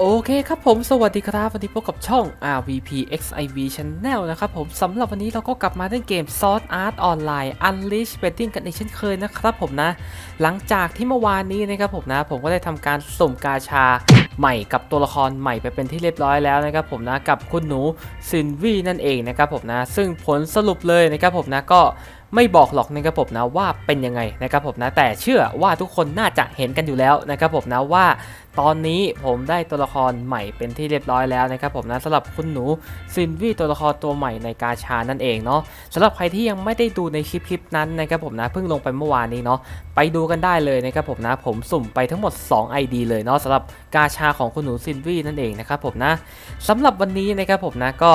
โอเคครับผมสวัสดีครับวันนี้พบกับช่อง RVP XIV Channel นะครับผมสำหรับวันนี้เราก็กลับมาเล่นเกม Sword Art Online Unleash Betting กันอีกเช่นเคยนะครับผมนะ หลังจากที่เมื่อวานนี้นะครับผมนะ ผมก็ได้ทำการสุ่มกาชาใหม่กับตัวละครใหม่ไปเป็นที่เรียบร้อยแล้วนะครับผมนะกับคุณหนูซินวีนั่นเองนะครับผมนะ ซึ่งผลสรุปเลยนะครับผมนะก็ไม่บอกหรอกนะครับผมนะว่าเป็นยังไงนะครับผมนะแต่เชื่อว่าทุกคนน่าจะเห็นกันอยู่แล้วนะครับผมนะว่า ตอนนี้ผมได้ตัวละครใหม่เป็นที่เรียบร้อยแล้วนะครับผมนะสำหรับคุณหนูซินวีตัวละครตัวใหม่ในกาชานั่นเองเนาะสำหรับใครที่ยังไม่ได้ดูในคลิปคลิปนั้นนะครับผมนะเพิ่งลงไปเมื่อวานนี้เนาะไปดูกันได้เลยนะครับผมนะผมสุ่มไปทั้งหมด 2 ID เลยเนาะสำหรับกาชาของคุณหนูซินวีนั่นเองนะครับผมนะสำหรับวันนี้นะครับผมนะก็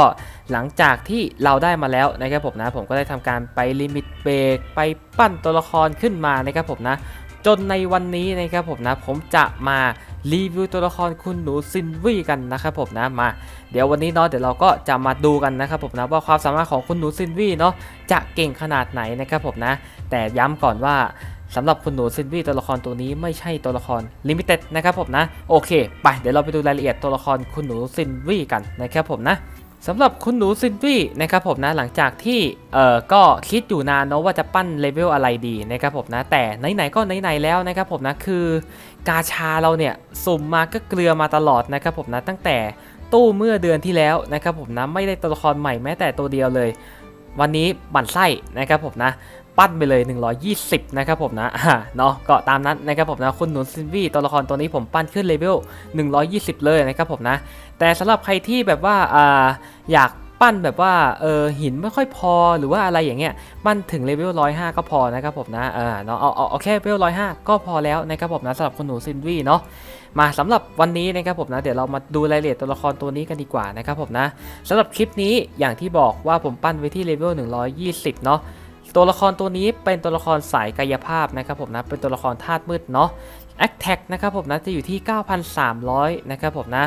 หลังจากที่เราได้มาแล้วนะครับผมนะผมก็ได้ทำการไปลิมิตเบรกไปปั้นตัวละครขึ้นมานะครับผมนะจนในวันนี้นะครับผมนะผมจะมา รีวิวตัวละครคุณหนูซินวี่กันนะครับผมนะมา เดี๋ยววันนี้เนาะเดี๋ยวเราก็จะมาดูกันนะครับผมนะว่าความสามารถของคุณหนูซินวี่เนาะจะเก่งขนาดไหนนะครับผมนะ แต่ย้ำก่อนว่าสำหรับคุณหนูซินวี่ตัวละครตัวนี้ไม่ใช่ตัวละครลิมิเต็ดนะครับผมนะโอเคไปเดี๋ยวเราไปดูรายละเอียดตัวละครคุณหนูซินวี่กันนะครับผมนะสำหรับคุณหนูซินวี่นะครับผมนะหลังจากที่เอ่อก็คิดอยู่นานเนาะว่าจะปั้นเลเวลอะไรดีนะครับผมนะแต่ไหนๆก็ไหนๆแล้วนะครับผมนะคือ กาชาเราเนี่ยสุ่มมาก็เกลือมาตลอดนะครับผมนะตั้งแต่ตู้เมื่อเดือนที่แล้วนะครับผมนะไม่ได้ตัวละครใหม่แม้แต่ตัวเดียวเลย วันนี้บั่นไส้นะครับผมนะปั้นไปเลย 120 นะครับผมนะอ่าเนาะก็ตามนั้นนะครับผมนะคุณหนุนซินวี่ตัวละครตัวนี้ผมปั้นขึ้นเลเวล120 เลยนะครับผมนะ แต่สำหรับใครที่แบบว่าอ่าอยาก ปั้นแบบว่าเออหินไม่ค่อยพอหรือว่าอะไรอย่างเงี้ยปั้นถึงเลเวล105ก็พอนะครับผมนะเออเนาะเอาเอาเอาแค่เลเวล105ก็พอแล้วนะครับผมนะสำหรับคุณหนูซินวี่เนาะมาสำหรับวันนี้นะครับผมนะเดี๋ยวเรามาดูรายละเอียดตัวละครตัวนี้กันดีกว่านะครับผมนะสำหรับคลิปนี้อย่างที่บอกว่าผมปั้นไว้ที่เลเวล120 เนาะตัวละครตัวนี้เป็นตัวละครสายกายภาพนะครับผมนะเป็นตัวละครธาตุมืดเนาะ Attack นะครับผมนะจะอยู่ที่ 9,300 นะครับผมนะ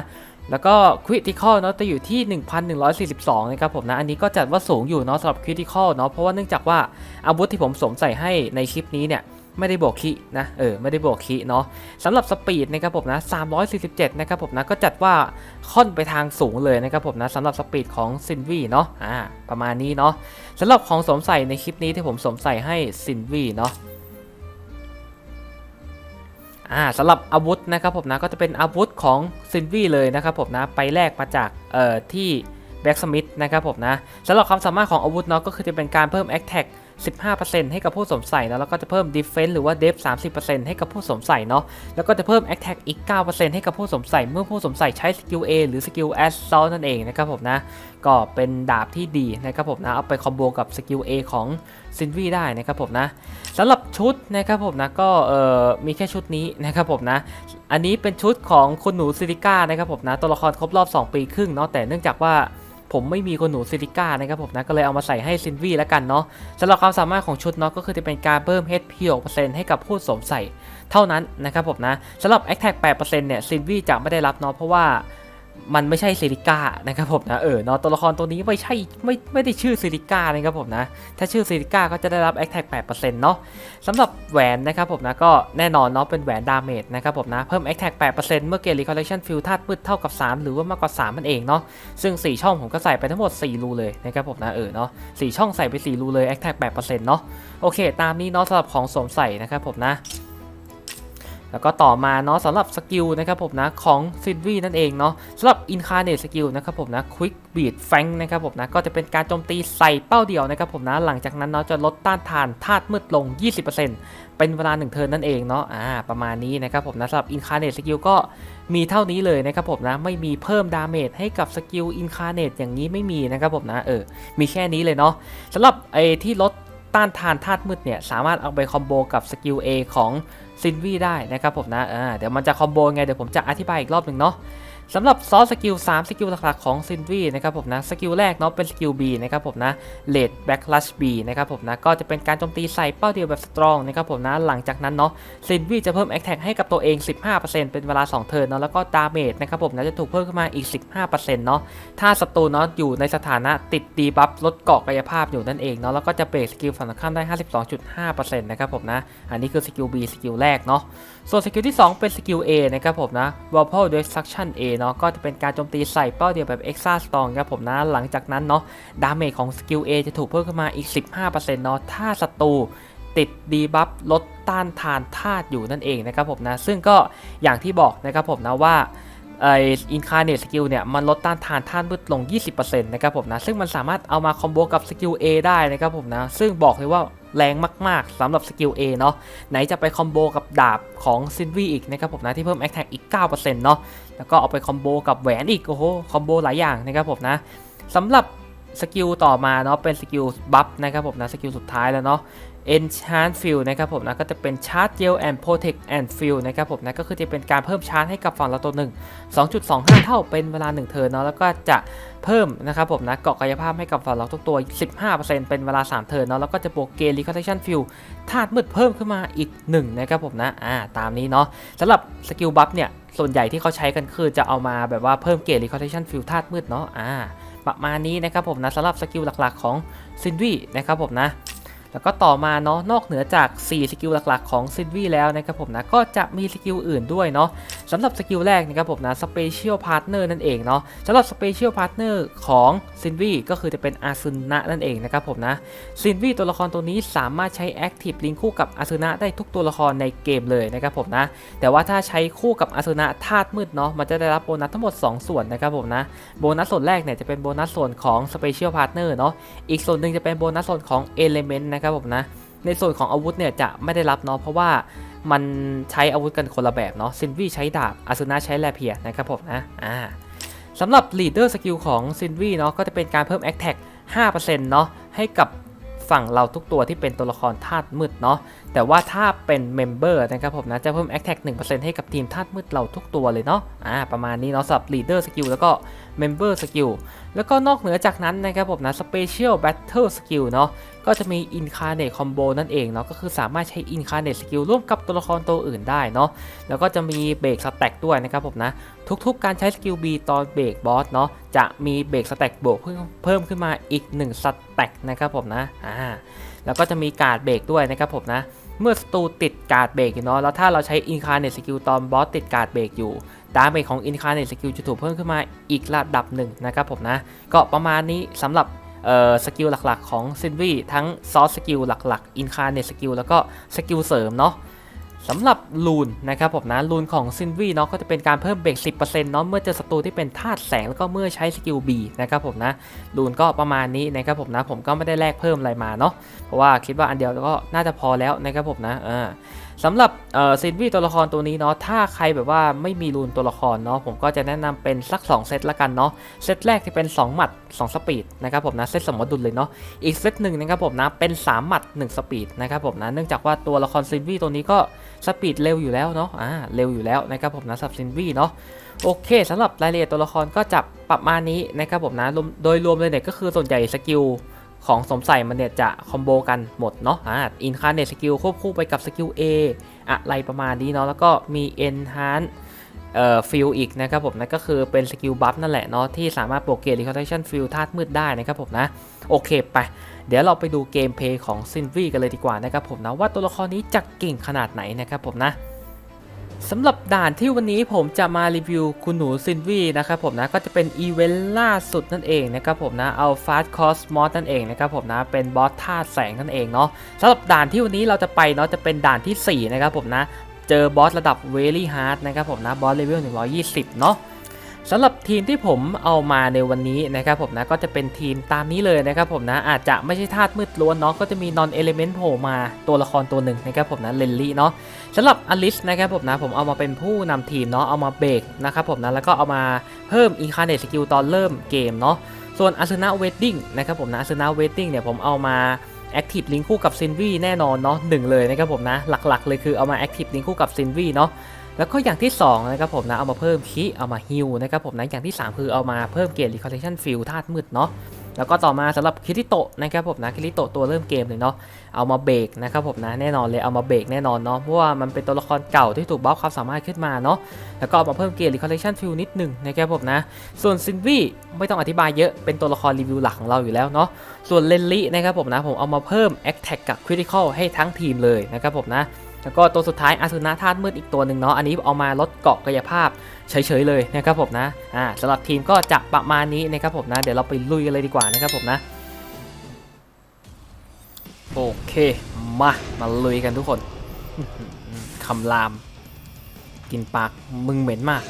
แล้วก็ Critical เนาะจะอยู่ที่ 1,142 นะครับผมนะ อันนี้ก็จัดว่าสูงอยู่เนาะสำหรับ Critical เนาะ เพราะว่าเนื่องจากว่าอาวุธที่ผมสวมใส่ให้ในคลิปนี้เนี่ยไม่ได้บวกคีนะ เออ ไม่ได้บวกคีเนาะสำหรับสปีดนะครับผมนะ 347 นะครับผมนะ ก็จัดว่าค่อนไปทางสูงเลยนะครับผมนะสำหรับสปีดของซินวีเนาะ อ่า ประมาณนี้เนาะสำหรับของสวมใส่ในคลิปนี้ที่ผมสวมใส่ให้ซินวีเนาะ อ่าสำหรับอาวุธนะครับผมนะก็จะเป็นอาวุธของซินวี่เลยนะครับผมนะไปแลกมาจากเอ่อที่แบ็กสมิธนะครับผมนะสำหรับความสามารถของอาวุธเนาะก็คือจะเป็นการเพิ่มแอคแท็ก 15%ให้กับผู้สวมใส่เนะแล้วก็จะเพิ่ม Defense หรือว่า Def 30%ให้กับผู้สวมใส่เนาะแล้วก็จะเพิ่ม Attack อีก 9%ให้กับผู้สวมใส่เมื่อผู้สวมใส่ใช้สกิล A หรือสกิล Assault นั่นเองนะครับผมนะก็เป็นดาบที่ดีนะครับผมนะเอาไปคอมโบกับสกิล A ของซินวีได้นะครับผมนะสำหรับชุดนะครับผมนะก็เอ่อมีแค่ชุดนี้นะครับผมนะอันนี้เป็นชุดของคุณหนูซิลิก้านะครับผมนะตัวละครครบรอบ 2 ปีครึ่งเนาะแต่เนื่องจากว่า ผมไม่มีคนหนูซิลิก้านะครับผมนะก็เลยเอามาใส่ให้ซินวีแล้วกันเนาะสำหรับความสามารถของชุดเนาะก็คือจะเป็นการเพิ่ม HP 6%ให้กับผู้สวมใส่เท่านั้นนะครับผมนะสำหรับ Attack 8%เนี่ยซินวีจะไม่ได้รับเนาะเพราะว่า มันไม่ใช่ซิลิก้านะครับผมนะเออเนาะตัวละครตัวนี้ไม่ใช่ไม่ไม่ได้ชื่อซิลิก้านะครับผมนะถ้าชื่อซิลิก้าก็จะได้รับ Attack 8%เนาะสำหรับแหวนนะครับผมนะก็แน่นอนเนาะเป็นแหวนดาเมจนะครับผมนะเพิ่ม Attack 8%เมื่อเกม Recollection Field ธาตุมืดเท่ากับ3หรือว่ามากกว่า3มันเองเนาะซึ่ง4ช่องผมก็ใส่ไปทั้งหมด4รูเลยนะครับผมนะเออเนาะ4ช่องใส่ไป4รูเลย Attack 8%เนาะโอเค ตามนี้เนาะสำหรับของสวมใส่นะครับผมนะ แล้วก็ต่อมาเนาะสำหรับสกิลนะครับผมนะของซินวีนั่นเองเนาะสำหรับ Incarnate Skill นะครับผมนะ Quick Beat Fang นะครับผมนะก็จะเป็นการโจมตีใส่เป้าเดียวนะครับผมนะหลังจากนั้นเนาะจะลดต้านทานธาตุมืดลง 20%เป็นเวลา1เทิร์นนั่นเองเนาะอ่าประมาณนี้นะครับผมนะสำหรับ Incarnate Skill ก็มีเท่านี้เลยนะครับผมนะไม่มีเพิ่มดาเมจให้กับสกิล Incarnate อย่างนี้ไม่มีนะครับผมนะเออมีแค่นี้เลยเนาะสำหรับไอ้ที่ลดต้านทานธาตุมืดเนี่ยสามารถเอาไปคอมโบกับสกิล A ของ ซินวีได้นะครับผมนะอ่าเดี๋ยวมันจะคอมโบไงเดี๋ยวผมจะอธิบายอีกรอบหนึ่งเนาะ สำหรับซอสสกิล3สกิลหลักๆของซินวีนะครับผมนะสกิลแรกเนาะเป็นสกิล B นะครับผมนะเลดแบ็กลัช B นะครับผมนะก็จะเป็นการโจมตีใส่เป้าเดียวแบบสตรองนะครับผมนะหลังจากนั้นเนาะซินวีจะเพิ่มแอคแท็กให้กับตัวเอง 15%เป็นเวลา 2 เทิร์นเนาะแล้วก็ดาเมจนะครับผมนะจะถูกเพิ่มขึ้นมาอีก 15%เนาะถ้าศัตรูเนาะอยู่ในสถานะติดดีบัฟลดเกาะกายภาพอยู่นั่นเองเนาะแล้วก็จะเบรกสกิลฝั่งตรงข้ามได้ 52.5%นะครับผมนะอันนี้คือสกิล B สกิลแรกเนาะ ส่วนสกิลที่ 2 เป็นสกิล A นะครับผมนะ w a r p l e Destruction A เนาะก็จะเป็นการโจมตีใส่เป้าเดียวแบบ Extra Strong ครับผมนะ หลังจากนั้นเนาะดาเมจของสกิล A จะถูกเพิ่มขึ้นมาอีก 15%เนาะถ้าศัตรูติดดีบัฟลดต้านทานธาตุอยู่นั่นเองนะครับผมนะ ซึ่งก็อย่างที่บอกนะครับผมนะว่าไออินคาเนตสกิลเนี่ยมันลดต้านทานธาตุมืดลง 20%นะครับผมนะ ซึ่งมันสามารถเอามาคอมโบกับสกิล A ได้นะครับผมนะ ซึ่งบอกเลยว่า แรงมากๆสำหรับสกิล A เนาะไหนจะไปคอมโบกับดาบของซินวีอีกนะครับผมนะที่เพิ่มแอคแท็กอีก 9%เนาะแล้วก็เอาไปคอมโบกับแหวนอีกโอ้โหคอมโบหลายอย่างนะครับผมนะสำหรับสกิลต่อมาเนาะเป็นสกิลบัฟนะครับผมนะสกิลสุดท้ายแล้วเนาะ Enchant Field นะครับผมนะก็จะเป็น Charge Gel and Protect and Field นะครับผมนะก็คือจะเป็นการเพิ่มชาร์จให้กับฝั่งเราตัวหนึ่ง2.25 เท่าเป็นเวลา 1 เทิร์นเนาะแล้วก็จะเพิ่มนะครับผมนะเกาะกายภาพให้กับฝั่งเราทุกตัว 15%เป็นเวลา 3 เทิร์นเนาะแล้วก็จะบวกเกณฑ์ Reconnection Field ธาตุมืดเพิ่มขึ้นมาอีก 1 นะครับผมนะอ่าตามนี้เนาะสำหรับสกิลบัฟเนี่ย ส่วนใหญ่ที่เขาใช้กันคือจะเอามาแบบว่าเพิ่มเกรด Reconnection Field ธาตุมืดเนาะอ่าประมาณนี้นะครับผมนะสำหรับสกิลหลักๆของซินวีนะครับผมนะ แล้วก็ต่อมาเนาะนอกเหนือจาก 4 สกิลหลักๆ ของซินวี่แล้วนะครับผมนะก็จะมีสกิลอื่นด้วยเนาะสำหรับสกิลแรกนะครับผมนะสเปเชียลพาร์ทเนอร์นั่นเองเนาะสำหรับสเปเชียลพาร์ทเนอร์ของซินวี่ก็คือจะเป็นอาซึนะนั่นเองนะครับผมนะซินวี่ตัวละครตัวนี้สามารถใช้แอคทีฟลิงคู่กับอาซึนะได้ทุกตัวละครในเกมเลยนะครับผมนะแต่ว่าถ้าใช้คู่กับอาซึนะธาตุมืดเนาะมันจะได้รับโบนัสทั้งหมด 2 ส่วนนะครับผมนะโบนัสส่วนแรกเนี่ยจะเป็นโบนัสส่วนของสเปเชียลพาร์ทเนอร์เนาะอีกส่วนหนึ่งจะเป็นโบนัสส่วนของเอลิเมนต์นะครับผมนะ ในส่วนของอาวุธเนี่ยจะไม่ได้รับเนาะเพราะว่ามันใช้อาวุธกันคนละแบบเนาะซินวีใช้ดาบอาซูนาใช้แลเพียนะครับผมนะอ่าสำหรับลีดเดอร์สกิลของซินวีเนาะก็จะเป็นการเพิ่มแอคแท็ก5%เนาะให้กับฝั่งเราทุกตัวที่เป็นตัวละครธาตุมืดเนาะ แต่ว่าถ้าเป็นเมมเบอร์นะครับผมนะจะเพิ่ม Attack 1%ให้กับทีมธาตุมืดเราทุกตัวเลยเนาะอ่าประมาณนี้เนาะสำหรับ Leader Skill แล้วก็ Member Skill แล้วก็นอกเหนือจากนั้นนะครับผมนะ Special Battle Skill เนาะก็จะมี Incarnate Combo นั่นเองเนาะก็คือสามารถใช้ Incarnate Skill ร่วมกับตัวละครตัวอื่นได้เนาะแล้วก็จะมีเบรกสแต็กด้วยนะครับผมนะ ทุกๆ การใช้สกิล B ตอนเบรกบอสเนาะจะมีเบรกสแต็กบวกเพิ่มขึ้นมาอีก1สแต็กนะครับผมนะอ่าแล้วก็จะมีการเบรกด้วยนะครับผมนะ เมื่อสตูติดการ์ดเบรกอยู่เนาะแล้วถ้าเราใช้อินคาร์เนตสกิลตอนบอสติดการ์ดเบรกอยู่ดาเมจของอินคาร์เนตสกิลจะถูกเพิ่มขึ้นมาอีกระดับหนึ่งนะครับผมนะ ก็ประมาณนี้สำหรับสกิลหลักๆ ของซินวีทั้งซอสสกิลหลักๆอินคาร์เนตสกิลแล้วก็สกิลเสริมเนาะ สำหรับลูนนะครับผมนะลูนของซินวีเนาะก็จะเป็นการเพิ่มเบรก 10%เนาะเมื่อเจอศัตรูที่เป็นธาตุแสงแล้วก็เมื่อใช้สกิล B นะครับผมนะลูนก็ประมาณนี้นะครับผมนะผมก็ไม่ได้แลกเพิ่มอะไรมาเนาะเพราะว่าคิดว่าอันเดียวก็น่าจะพอแล้วนะครับผมนะอ่า สำหรับเอ่อซินวีตัวละครตัวนี้เนาะถ้าใครแบบว่าไม่มีรูนตัวละครเนาะผมก็จะแนะนำเป็นสัก 2 เซตละกันเนาะเซตแรกที่เป็น 2 หมัด 2 สปีดนะครับผมนะเซตสมดุลเลยเนาะอีกเซตหนึ่งนะครับผมนะเป็น 3 หมัด 1 สปีดนะครับผมนะเนื่องจากว่าตัวละครซินวีตัวนี้ก็สปีดเร็วอยู่แล้วเนาะอ่าเร็วอยู่แล้วนะครับผมนะสับซินวีเนาะโอเคสำหรับรายละเอียดตัวละครก็จะประมาณนี้นะครับผมนะโดยรวมเลยเนี่ยก็คือส่วนใหญ่สกิล ของสมใส่มันเนี่ยจะคอมโบกันหมดเนาะอ่าอินคาร์เนตสกิลควบคู่ไปกับสกิล A อะไรประมาณนี้เนาะแล้วก็มี Enhance เอ่อฟิลอีกนะครับผมนะก็คือเป็นสกิลบัฟนั่นแหละเนาะที่สามารถโปรเกต Reconnection ฟิลธาตุมืดได้นะครับผมนะ โอเคไป เดี๋ยวเราไปดูเกมเพย์ของซินวีกันเลยดีกว่านะครับผมนะ ว่าตัวละครนี้จะเก่งขนาดไหนนะครับผมนะ สำหรับด่านที่วันนี้ผมจะมารีวิวคุณหนูซินวีนะครับผมนะก็จะเป็นอีเวนต์ล่าสุดนั่นเองนะครับผมนะเอาฟาสต์คอสมอสนั่นเองนะครับผมนะเป็นบอสธาตุแสงนั่นเองเนาะสำหรับด่านที่วันนี้เราจะไปเนาะจะเป็นด่านทีสี่4 นะครับผมนะ เจอบอสระดับเวลี่ฮาร์ดนะครับผมนะบอสเลเวล120 เนาะ สำหรับทีมที่ผมเอามาในวันนี้นะครับผมนะก็จะเป็นทีมตามนี้เลยนะครับผมนะอาจจะไม่ใช่ธาตุมืดล้วนเนาะก็จะมีนอนเอลิเมนต์โผล่มาตัวละครตัวหนึ่งนะครับผมนะเลนลี่เนาะสำหรับอลิสนะครับผมนะผมเอามาเป็นผู้นำทีมเนาะเอามาเบรกนะครับผมนะแล้วก็เอามาเพิ่มอินคาเนตสกิลตอนเริ่มเกมเนาะส่วนอา s นาเวดดิ้งนะครับผมนะอา s นาเวดดิ้งเนี่ยผมเอามาแอคทีฟลิงคู่กับซินวีแน่นอนเนาะหนึ่งเลยนะครับผมนะหลักๆเลยคือเอามาแอคทีฟลิงคู่กับซินวีเนาะ แล้วก็อย่างที่2นะครับผมนะเอามาเพิ่มคีเอามาฮิลนะครับผมนะอย่างที่ 3 คือเอามาเพิ่มเกรดรีคอร์เ t ชันฟิลธาตุมืดเนาะแล้วก็ต่อมาสำหรับคิริโตะนะครับผมนะคิริโตะตัวเริ่มเกมเลยเนาะเอามาเบรกนะครับผมนะแน่นอนเลยเอามาเบรกแน่นอนเนาะเพราะว่ามันเป็นตัวละครเก่าที่ถูกบัฟความสามารถขึ้นมาเนาะแล้วก็เอามาเพิ่มเกร์รีคอลเลคชันฟิลนิดหนึ่งนะครับผมนะ ส่วนซินวี่ไม่ต้องอธิบายเยอะเป็นตัวละครรีวิวหลักของเราอยู่แล้วเนาะส่วนเลนลี่นะครับผมนะผมเอามาเพิ่มแอคแท็กกับคริติคอลให้ทั้งทีมเลยนะครับผมนะ แล้วก็ตัวสุดท้ายอาสุนะธาตุมืดอีกตัวหนึ่งเนาะอันนี้เอามาลดเกาะกายภาพเฉยๆเลยนะครับผมนะอ่าสำหรับทีมก็จะประมาณนี้นะครับผมนะ เดี๋ยวเราไปลุยกันเลยดีกว่านะครับผมนะโอเค มา มาลุยกันทุกคนคำราม กินปากมึงเหม็นมาก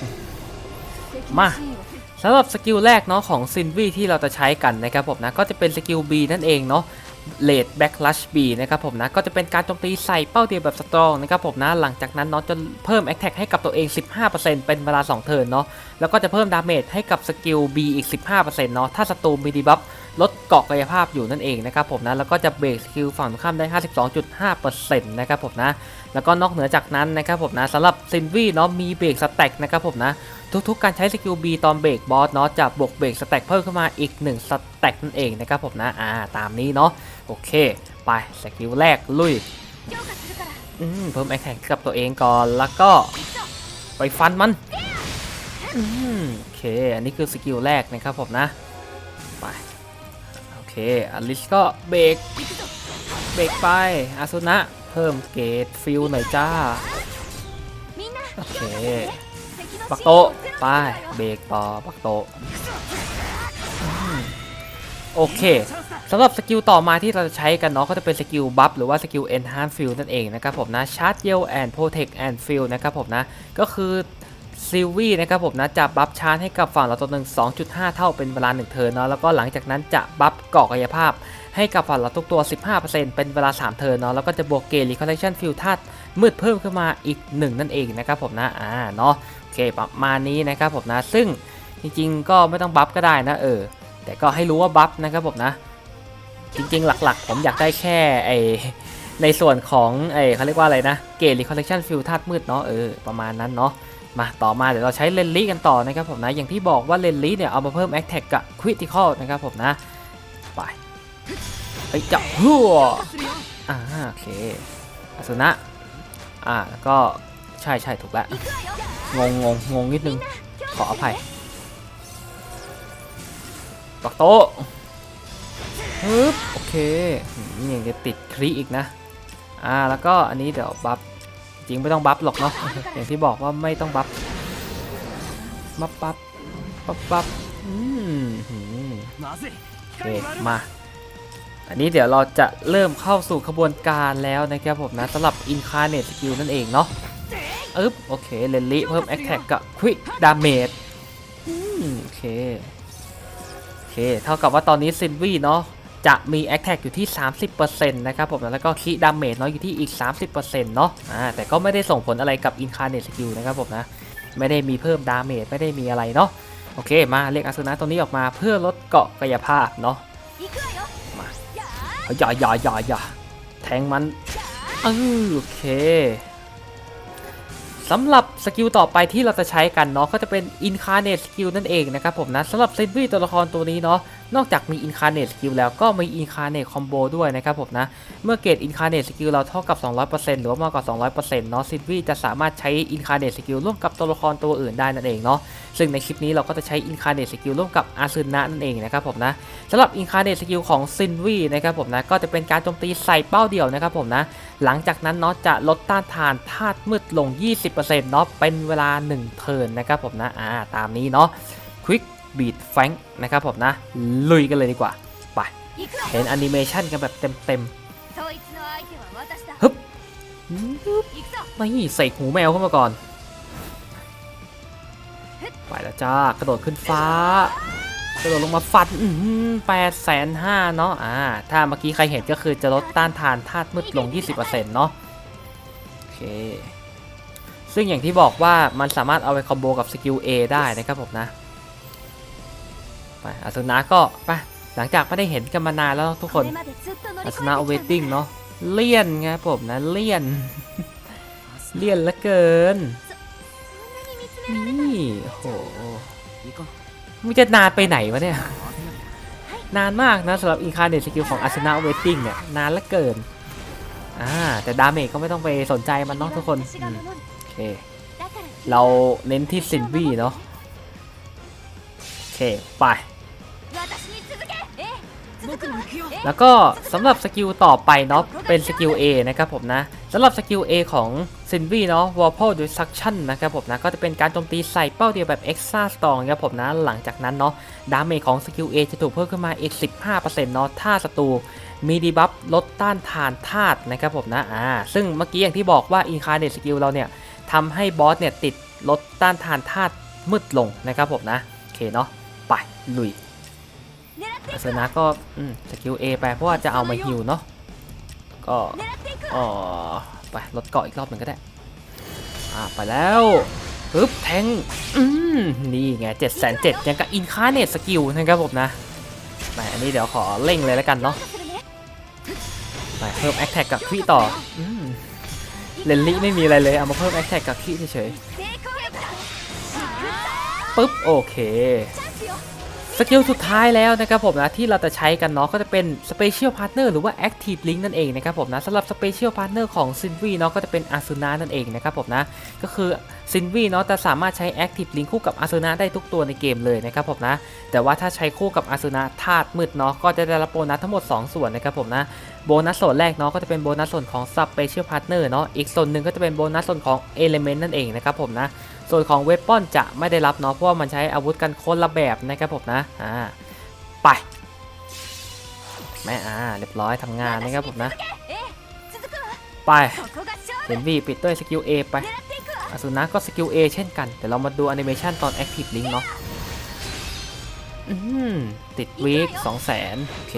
มาสำหรับสกิลแรกเนาะของซินวีที่เราจะใช้กันนะครับผมนะก็จะเป็นสกิล B นั่นเองเนาะ เลดแบ็กลัช B นะครับผมนะก็จะเป็นการโจมตีใส่เป้าเดียวแบบสตรองนะครับผมนะหลังจากนั้นเนาะจะเพิ่ม a อ t แท็กให้กับตัวเอง 15%เป็นเวลา 2 เทิร์นเนาะแล้วก็จะเพิ่มดาเมจให้กับสกิล B อีก 15%เนาะถ้าศัตรูมีดีบัฟลดเกาะกายภาพอยู่นั่นเองนะครับผมนะแล้วก็จะเบรกสกิลฝั่งข้ามได้ 52.5%นะครับผมนะแล้วก็นอกเหนือจากนั้นนะครับผมนะสำหรับซินวี่เนาะมีเบรกสแต็กนะครับผมนะทุกๆ การใช้สกิล B ตอนเบรกบอสเนาะจะบวกเบรกสแต็กเพิ่มขึ้นมาอีก1สแต็กนั่นเองนะครับผมนะอ่าตามนี้เนาะ โอเค ไปสกิลแรกลุยอืมเพิ่มแอคแท็กกับตัวเองก่อนแล้วก็ไปฟันมันอืมโอเค อันนี้คือสกิลแรกนะครับผมนะไปโอเคอลิสก็เบรกเบรกไปอาซุนะเพิ่มเกรดฟิลหน่อยจ้าโอเคปักโตไปเบรกต่อปักโตโอเค สำหรับสกิลต่อมาที่เราจะใช้กันเนาะก็จะเป็นสกิลบัฟหรือว่าสกิล enhance field นั่นเองนะครับผมนะชาร์จเยล and protect and field นะครับผมนะก็คือซิลวี่นะครับผมนะจะบัฟชาร์จให้กับฝั่งเราตัวหนึ่ง2.5 เท่าเป็นเวลา1เทิร์นเนาะแล้วก็หลังจากนั้นจะบัฟเกาะกายภาพ ให้กับฝั่งเราทุกตัว 15%เป็นเวลา 3 เทิร์นเนาะแล้วก็จะบวกเกร recollection field ธาตมืดเพิ่มขึ้นมาอีก 1 นั่นเองนะครับผมนะอ่าเนาะโอเคประมาณนี้นะครับผมนะซึ่งจริงๆ ก็ไม่ต้องบัฟก็ได้นะเออแต่ก็ให้รู้ว่าบัฟนะครับผมนะ จริงๆ หลักๆ ผมอยากได้แค่ไอในส่วนของไอเขาเรียกว่าอะไรนะเกร recollection field ธาตุมืดเนาะเออประมาณนั้นเนาะมาต่อมาเดี๋ยวเราใช้เลนลี่กันต่อนะครับผมนะ อย่างที่บอกว่าเลนลี่เนี่ยเอามาเพิ่ม attack กับ critical นะครับผมนะ ไปไปจับหัวอ่าโอเคอสุนะอ่าแล้วก็ใช่ใช่ถูกแล้วงงงงงงนิดนึงขออภัยปักโต๊ะึบโอเคนี่ยังจะติดครีอีกนะ อ่าแล้วก็อันนี้เดี๋ยวบัฟจริงไม่ต้องบัฟหรอกเนาะอย่างที่บอกว่าไม่ต้องบัฟบัฟบัฟบัฟบัฟอืมโอเคมาอันนี้เดี๋ยวเราจะเริ่มเข้าสู่ขบวนการแล้วนะครับผมนะสำหรับ Incarnate Skill นั่นเองเนาะอึ๊บโอเคเลนลี่เพิ่ม Attack กับ Quick Damage โอเค โอเค เท่ากับว่าตอนนี้ซินวี่เนาะ จะมี Attack อยู่ที่ 30%นะครับผมแล้วก็ Key Damage เนาะอยู่ที่อีก 30%เนาะอ่าแต่ก็ไม่ได้ส่งผลอะไรกับ Incarnate Skill นะครับผมนะไม่ได้มีเพิ่ม Damage ไม่ได้มีอะไรเนาะโอเคมาเรียกอาสุนะตรงนี้ออกมาเพื่อลดเกาะกายภาพเนาะมาอย่าอย่าอย่าอย่าแทงมันอโอเคสำหรับสกิลต่อไปที่เราจะใช้กันเนาะก็จะเป็น Incarnate Skill นั่นเองนะครับผมนะสำหรับเซนวีตัวละครตัวนี้เนาะ นอกจากมี Incarnate Skill แล้วก็มี Incarnate Combo ด้วยนะครับผมนะ เมื่อเกรด Incarnate Skill เราเท่ากับ 200%หรือว่ามากกว่า 200%เนาะซินวีจะสามารถใช้ Incarnate Skill ร่วมกับตัวละครตัวอื่นได้นั่นเองเนาะซึ่งในคลิปนี้เราก็จะใช้ Incarnate Skill ร่วมกับอาซึนะนั่นเองนะครับผมนะสำหรับ Incarnate Skill ของซินวีนะครับผมนะก็จะเป็นการโจมตีใส่เป้าเดียวนะครับผมนะหลังจากนั้นเนาะจะลดต้านทานธาตุมืดลง 20%เนาะเป็นเวลา 1 เทิร์นนะครับผมนะอ่าตามนี้เนาะ Quick บีดแฟงนะครับผมนะ ลุยกันเลยดีกว่า ไป เห็นแอนิเมชันกันแบบเต็มๆฮึบนี่ใส่หูแมวเข้ามาก่อน ไปแล้วจ้ากระโดดขึ้นฟ้ากระโดดลงมาฟันแปดแสนห้าเนาะอ่าถ้าเมื่อกี้ใครเห็นก็คือจะลดต้านทานธาตุมืดลง 20%เนาะโอเคซึ่งอย่างที่บอกว่ามันสามารถเอาไปคอมโบกับสกิล A ได้นะครับผมนะ ไปอาสนะก็ไปหลังจากไม่ได้เห็นกันมานานแล้วทุกคนอาสนะเวทติ้งเนาะเลี่ยนไงผมนะเลี่ยน เลี่ยนละเกินนี่โหมันจะนานไปไหนวะเนี่ย นานมากนะสำหรับอินคาร์เนตสกิลของอาสนะเวทติ้งเนี่ยนานละเกินอ่าแต่ดาเมจก็ไม่ต้องไปสนใจมันเนาะทุกคนโอเคเราเน้นที่ซินวี่เนาะโอเคไป แล้วก็สำหรับสกิลต่อไปเนาะเป็นสกิล A นะครับผมนะสำหรับสกิล A ของซินวีเนาะวอล p l e Destruction นะครับผมนะก็จะเป็นการโจมตีใส่เป้าเดียวแบบ Extra Strong ครับผมนะหลังจากนั้นเนาะดาเมจของสกิล A จะถูกเพิ่มขึ้นมาอีก 15%เนาะถ้าศัตรูมีดีบัฟลดต้านทานธาตุนะครับผมนะอ่าซึ่งเมื่อกี้อย่างที่บอกว่าอินคาร์เนตสกิลเราเนี่ยทำให้บอสเนี่ยติดลดต้านทานธาตุมืดลงนะครับผมนะโอเคเนาะไปลุย อาสนะก็สกิลเอไปเพราะว่าจะเอามาฮิวเนาะก็อ๋อไปลดเกาะอีกรอบหนึ่งก็ได้อ่าไปแล้วปึ๊บแทงอืมนี่ไงเจ็ดแสนเจ็ดยังกับอินคาเนตสกิลนะครับผมนะไปอันนี้เดี๋ยวขอเล่งเลยแล้วกันเนาะไปเพิ่มแอคแท็กกับขี้ต่ออืมเลนลี่ไม่มีอะไรเลยเอามาเพิ่มแอคแท็กกับขี้เฉยปึ๊บโอเค สกิลสุดท้ายแล้วนะครับผมนะที่เราจะใช้กันเนาะก็จะเป็น Special Partner หรือว่า Active Link นั่นเองนะครับผมนะสำหรับ Special Partner ของ s i n v เนาะก็จะเป็น Asuna นั่นเองนะครับผมนะก็คือ s i n v เนาะจะสามารถใช้ Active Link คู่กับ Asuna ได้ทุกตัวในเกมเลยนะครับผมนะแต่ว่าถ้าใช้คู่กับ Asuna ธาตุมืดเนาะก็จะได้รับโบนัสทั้งหมด 2 ส่วนนะครับผมนะโบนัสส่วนแรกเนาะก็จะเป็นโบนัสส่วนของ Special Partner เนาะอีกส่วนหนึ่งก็จะเป็นโบนัสส่วนของ Element นั่นเองนะครับผมนะ ส่วนของเวปปอนจะไม่ได้รับเนาะเพราะว่ามันใช้อาวุธกันคนละแบบนะครับผมนะอ่าไปแม่อ่าเรียบร้อยทำงานนะครับผมนะ ไปเซนวีปิดด้วยสกิล A ไปอสุนะก็สกิล A เช่นกันแต่เรามาดูแอนิเมชันตอน Active Link เนาะติดวีคสองแสนโอเค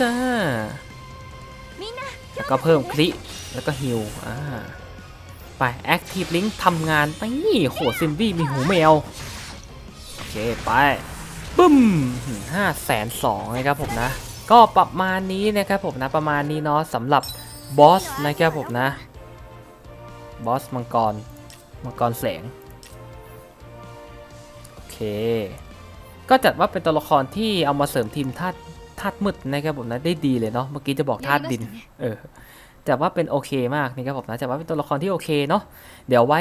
จ้าแล้วก็เพิ่มคลิแล้วก็ฮิวอ่า ไป Active Link ทำงานไปนี่โหซินวี่มีหูแมว โอเค ไปบึ้มห้าแสนสองนะครับผมนะ ก็ประมาณนี้นะครับผมนะประมาณนี้เนาะสำหรับบอสนะครับผมนะบอสมังกร มังกรแสง โอเค ก็จัดว่าเป็นตัวละครที่เอามาเสริมทีมธาตุธาตุมืดนะครับผมนะได้ดีเลยเนาะเมื่อกี้จะบอกธาตุดิน เออ แต่ว่าเป็นโอเคมากนะครับผมนะแต่ว่าเป็นตัวละครที่โอเคเนาะเดี๋ยวไว้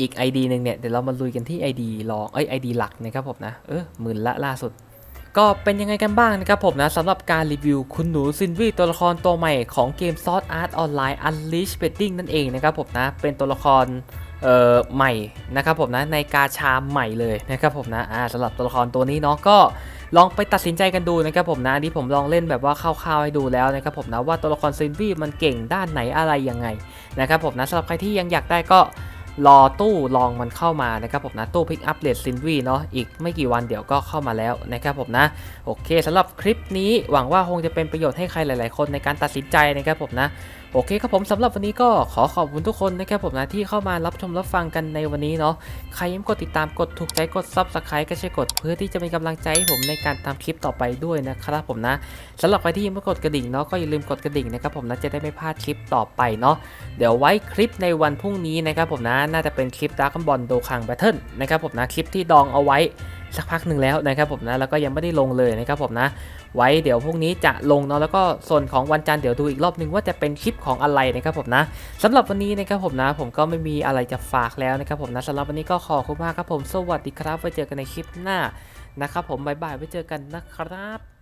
อีก ID หนึ่งเนี่ยเดี๋ยวเรามาลุยกันที่ ID รองเอ้ย ID หลักนะครับผมนะเออหมื่นละล่าสุด ก็เป็นยังไงกันบ้างนะครับผมนะสำหรับการรีวิวคุณหนูซินวีตัวละครตัวใหม่ของเกม Sword Art Online Unleashed Betting นั่นเองนะครับผมนะเป็นตัวละคร เอ่อใหม่นะครับผมนะในกาชาใหม่เลยนะครับผมนะอ่าสำหรับตัวละครตัวนี้เนาะก็ลองไปตัดสินใจกันดูนะครับผมนะนี่ผมลองเล่นแบบว่าคร่าวๆให้ดูแล้วนะครับผมนะว่าตัวละครซินวีมันเก่งด้านไหนอะไรยังไงนะครับผมนะสำหรับใครที่ยังอยากได้ก็รอตู้ลองมันเข้ามานะครับผมนะตู้พิกอัพเลดซินวีเนาะอีกไม่กี่วันเดี๋ยวก็เข้ามาแล้วนะครับผมนะโอเคสำหรับคลิปนี้หวังว่าคงจะเป็นประโยชน์ให้ใครหลาย ๆ คนในการตัดสินใจนะครับผมนะ โอเคครับผมสำหรับวันนี้ก็ขอขอบคุณทุกคนนะครับผมนะที่เข้ามารับชมรับฟังกันในวันนี้เนาะใครยังกดติดตามกดถูกใจกดซับสไครต์ก็ช่วยกดเพื่อที่จะเป็นกำลังใจให้ผมในการทำคลิปต่อไปด้วยนะครับผมนะสำหรับใครที่ยังไม่กดกระดิ่งเนาะก็อย่าลืมกดกระดิ่งนะครับผมนะจะได้ไม่พลาดคลิปต่อไปเนาะเดี๋ยวไว้คลิปในวันพรุ่งนี้นะครับผมนะน่าจะเป็นคลิปดาร์คบอลโดคังแบทเทิลนะครับผมนะคลิปที่ดองเอาไว้สักพักหนึ่งแล้วนะครับผมนะแล้วก็ยังไม่ได้ลงเลยนะครับผมนะ ไว้เดี๋ยวพรุ่งนี้จะลงเนาะแล้วก็ส่วนของวันจันทร์เดี๋ยวดูอีกรอบนึงว่าจะเป็นคลิปของอะไรนะครับผมนะสำหรับวันนี้นะครับผมนะผมก็ไม่มีอะไรจะฝากแล้วนะครับผมนะสำหรับวันนี้ก็ขอบคุณมากครับผมสวัสดีครับไว้เจอกันในคลิปหน้านะครับผมบ๊ายบายไว้เจอกันนะครับ